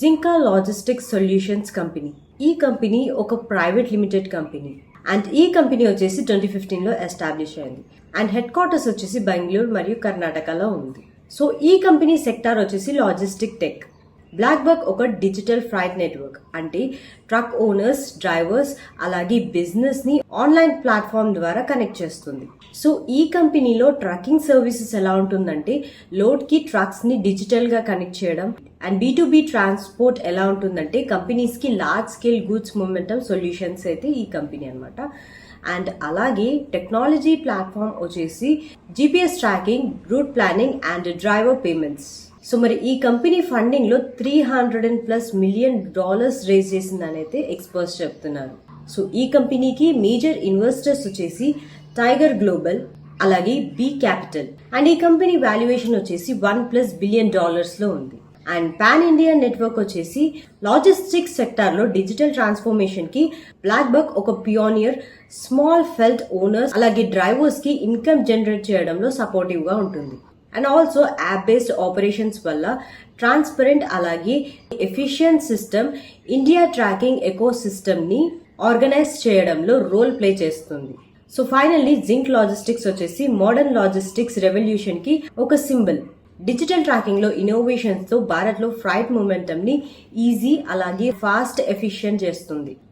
Jinka logistics solutions company ఈ company ఒక private limited company and ఈ కంపెనీ వచ్చేసి ట్వంటీ ఫిఫ్టీన్లో ఎస్టాబ్లిష్ అయింది. అండ్ హెడ్ క్వార్టర్స్ వచ్చేసి బెంగళూరు మరియు కర్ణాటకలో ఉంది. సో ఈ కంపెనీ సెక్టార్ వచ్చేసి లాజిస్టిక్ టెక్ బ్లాక్ బక్ ఒక డిజిటల్ ఫ్రైట్ నెట్వర్క్ అంటే ట్రక్ ఓనర్స్ డ్రైవర్స్ అలాగే బిజినెస్ని ఆన్లైన్ ప్లాట్ఫామ్ ద్వారా కనెక్ట్ చేస్తుంది. సో ఈ కంపెనీలో ట్రక్కింగ్ సర్వీసెస్ ఎలా ఉంటుందంటే లోడ్కి ట్రక్స్ని డిజిటల్గా కనెక్ట్ చేయడం and B to B transport ఎలా ఉంటుందంటే కంపెనీస్కి large scale goods momentum solutions అయితే ఈ కంపెనీ అన్నమాట. అండ్ అలాగే టెక్నాలజీ ప్లాట్ఫామ్ వచ్చేసి GPS tracking route planning and driver payments so మరి ఈ company ఫండింగ్లో three hundred and plus million dollars raise చేసిందనైతే అయితే ఎక్స్పర్ట్స్ చెప్తున్నారు. సో ఈ కంపెనీకి మేజర్ ఇన్వెస్టర్స్ వచ్చేసి టైగర్ గ్లోబల్ అలాగే బి క్యాపిటల్ అండ్ ఈ కంపెనీ వాల్యుయేషన్ వచ్చేసి వన్ ప్లస్ బిలియన్ డాలర్స్లో ఉంది. అండ్ పాన్ ఇండియా నెట్వర్క్ వచ్చేసి లాజిస్టిక్స్ సెక్టార్లో డిజిటల్ ట్రాన్స్ఫర్మేషన్కి బ్లాక్ బక్ ఒక పియోనియర్ స్మాల్ ఫెల్ట్ ఓనర్స్ అలాగే డ్రైవర్స్కి ఇన్కమ్ జనరేట్ చేయడంలో సపోర్టివ్గా ఉంటుంది. And also app based operations వల్ల ట్రాన్స్పరెంట్ అలాగే ఎఫిషియెంట్ సిస్టమ్ ఇండియా ట్రాకింగ్ ఎకో సిస్టమ్ని ఆర్గనైజ్ చేయడంలో రోల్ ప్లే చేస్తుంది. సో ఫైనల్లీ జింక్ లాజిస్టిక్స్ వచ్చేసి మోడర్న్ లాజిస్టిక్స్ రెవల్యూషన్కి ఒక సింబల్ డిజిటల్ ట్రాకింగ్లో ఇన్నోవేషన్స్తో భారత్లో ఫ్రైట్ మూమెంటమ్ని ఈజీ అలాగే ఫాస్ట్ ఎఫిషియెంట్ చేస్తుంది.